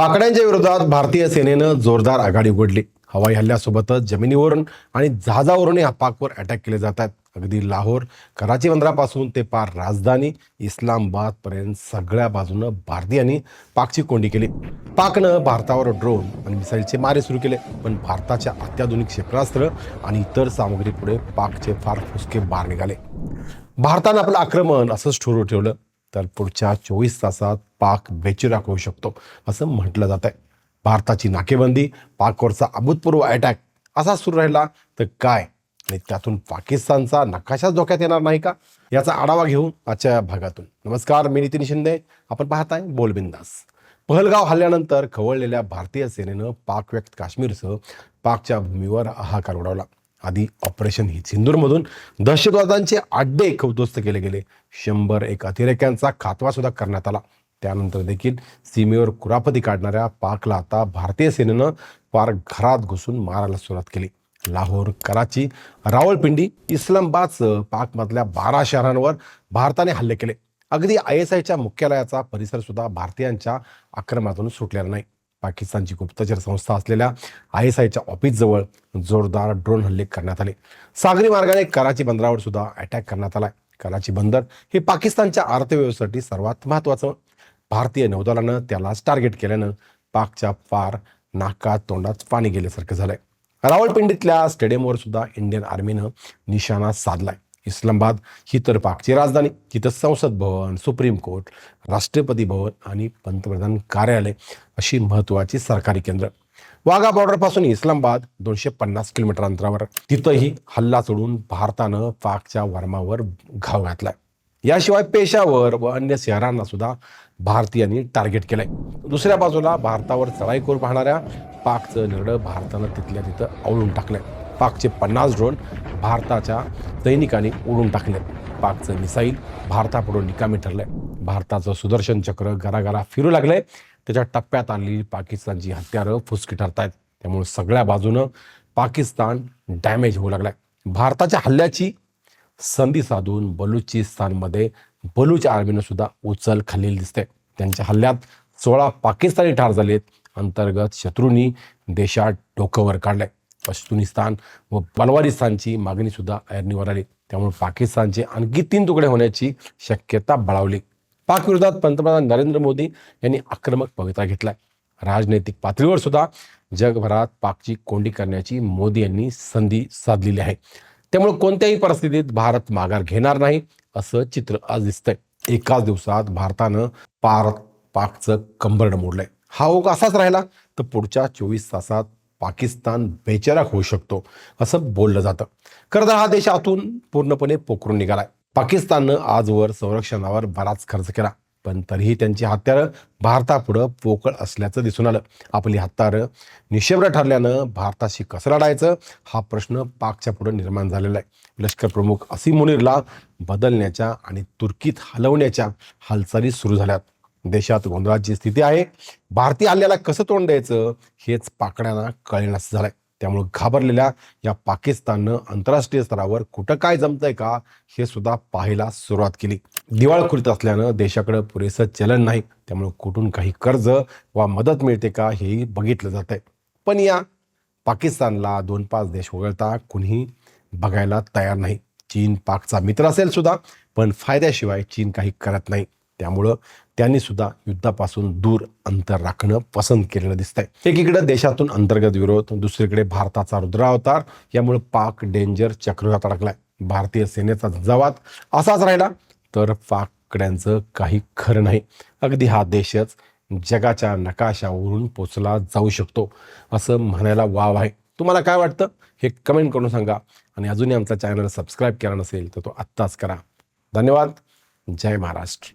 पाकड्यांच्या विरोधात भारतीय सेनेनं जोरदार आघाडी उघडली. हवाई हल्ल्यासोबतच जमिनीवरून आणि जहाजावरूनही पाकवर अटॅक केले जात आहेत अगदी लाहोर कराची बंदरापासून ते पार राजधानी इस्लामाबादपर्यंत सगळ्या बाजूनं भारतीयांनी पाकची कोंडी केली. पाकनं भारतावर ड्रोन आणि मिसाईलचे मारे सुरू केले पण भारताच्या अत्याधुनिक क्षेपणास्त्र आणि इतर सामग्रीपुढे पाकचे फार फुसके बार निघाले. भारतानं आपलं आक्रमण असंच ठरवून ठेवलं. तर पुढच्या चोवीस तासात पाक बेचिराक होऊ शकतो असं म्हटलं जात आहे. भारताची नाकेबंदी पाकवरचा अभूतपूर्व अटॅक असा सुरू राहिला तर काय? आणि त्यातून पाकिस्तानचा नकाशाच धोक्यात येणार नाही का? याचा आढावा घेऊन आजच्या भागातून. नमस्कार मी नितीन शिंदे. आपण पाहताय बोलबिंदास पहलगाव हल्ल्यानंतर खवळलेल्या भारतीय सेनेनं पाक व्यक्त काश्मीरसह पाकच्या भूमीवर हाकार उडवला. आधी ऑपरेशन ही सिंदूरमधून दहशतवादांचे अड्डे उद्ध्वस्त केले गेले. शंभर एक अतिरेक्यांचा खात्मा सुद्धा करण्यात आला. त्यानंतर देखील सीमेवर कुरापती काढणाऱ्या पाकला आता भारतीय सेनेनं पार घरात घुसून मारायला सुरुवात केली. लाहोर कराची रावळपिंडी इस्लामाबादसह पाकमधल्या बारा शहरांवर भारताने हल्ले केले. अगदी आय एस आयच्या मुख्यालयाचा परिसर सुद्धा भारतीयांच्या आक्रमणातून सुटलेला नाही. पाकिस्तानची गुप्तचर संस्था असलेल्या आय एस आयच्या ऑफिसजवळ जोरदार ड्रोन हल्ले करण्यात आले. सागरी मार्गाने कराची बंदरावर सुद्धा अटॅक करण्यात आला कराची बंदर हे पाकिस्तानच्या अर्थव्यवस्थेसाठी सर्वात महत्त्वाचं. भारतीय नौदलानं त्यालाच टार्गेट केल्यानं पाकच्या फार नाकात तोंडात पाणी गेल्यासारखं झालंय. रावळपिंडीतल्या स्टेडियमवर सुद्धा इंडियन आर्मीनं निशाणा साधलाय. इस्लामाबाद ही तर पाकची राजधानी तिथं संसद भवन सुप्रीम कोर्ट राष्ट्रपती भवन आणि पंतप्रधान कार्यालय अशी महत्त्वाची सरकारी केंद्र. वाघा बॉर्डरपासून इस्लामाबाद दोनशे पन्नास किलोमीटर अंतरावर. तिथंही हल्ला सोडून भारतानं पाकच्या वर्मावर घाव घातलाय. याशिवाय पेशावर व अन्य शहरांना सुद्धा भारतीयांनी टार्गेट केलंय. दुसऱ्या बाजूला भारतावर चढाई करू पाहणाऱ्या पाकचं निर्णय भारतानं तिथल्या तिथं आवळून टाकलंय. पाकचे पन्नास ड्रोन भारताच्या सैनिकांनी उडून टाकले. पाकचं मिसाईल भारतापुढून निकामी ठरलंय. भारताचं सुदर्शन चक्र घराघरा फिरू लागलंय. त्याच्या टप्प्यात आलेली पाकिस्तानची हत्यारं फुसकी ठरतायत. त्यामुळे सगळ्या बाजूनं पाकिस्तान डॅमेज होऊ लागलाय. भारताच्या हल्ल्याची संधी साधून बलुचिस्तानमध्ये बलूच आर्मीनं सुद्धा उचल खाल्लेली दिसते. त्यांच्या हल्ल्यात सोळा पाकिस्तानी ठार झालेत. अंतर्गत शत्रूंनी देशात डोकं वर काढलंय. पश्तुनिस्तान व बलवारिस्तानची मागणी सुद्धा ऐरणीवर आली. त्यामुळे पाकिस्तानचे आणखी तीन तुकडे होण्याची शक्यता बळावली. पाकविरोधात पंतप्रधान नरेंद्र मोदी यांनी आक्रमक पवित्रा घेतलाय. राजनैतिक पातळीवर सुद्धा जगभरात पाकची कोंडी करण्याची मोदी यांनी संधी साधलेली आहे. त्यामुळे कोणत्याही परिस्थितीत भारत माघार घेणार नाही असं चित्र आज दिसतंय. एकाच दिवसात भारतानं पार पाकचं कंबरड मोडलंय. हा ओघ असाच राहिला तर पुढच्या चोवीस तासात पाकिस्तान बेचराक होऊ शकतो असं बोललं जातं. खरं तर हा देश आतून पूर्णपणे पोखरून निघालाय. पाकिस्ताननं आजवर संरक्षणावर बराच खर्च केला पण तरीही त्यांची हत्यारं भारतापुढं पोकळ असल्याचं दिसून आलं. आपली हत्यारं निशेब्र ठरल्यानं भारताशी कसं लढायचं हा प्रश्न पाकच्या पुढं निर्माण झालेला आहे. लष्कर प्रमुख असीम मुनीरला बदलण्याच्या आणि तुर्कीत हलवण्याच्या हालचाली सुरू झाल्यात. देशात गोंधळाची स्थिती आहे. भारतीय हल्ल्याला कसं तोंड द्यायचं हेच पाकड्यांना कळेनास झालंय. त्यामुळे घाबरलेल्या या पाकिस्ताननं आंतरराष्ट्रीय स्तरावर कुठं काय जमतंय का हे सुद्धा पाहायला सुरुवात केली. दिवाळखोरीत असल्यानं देशाकडे पुरेसं चलन नाही. त्यामुळे कुठून काही कर्ज वा मदत मिळते का हेही बघितलं जात आहे पण या पाकिस्तानला दोन पाच देश वगळता कुणीही बघायला तयार नाही. चीन पाकचा मित्र असेल सुद्धा पण फायद्याशिवाय चीन काही करत नाही. त्यामुळं त्यांनी सुद्धा युद्धापासून दूर अंतर राखणं पसंत केलेलं दिसतंय. एकीकडे देशातून अंतर्गत विरोध दुसरीकडे भारताचा रुद्रावतार यामुळे पाक डेंजर चक्रव्यूहात अडकलाय. भारतीय सेनेचा जवाब असाच राहिला तर पाकड्यांचं काही खरं नाही. अगदी हा देशच जगाच्या नकाशावरून पोचला जाऊ शकतो असं म्हणायला वाव आहे. तुम्हाला काय वाटतं? हे कमेंट करून सांगा. आणि अजूनही आमचा चॅनल सबस्क्राईब केला नसेल तर तो आत्ताच करा. धन्यवाद. જય મહારાષ્ટ્ર.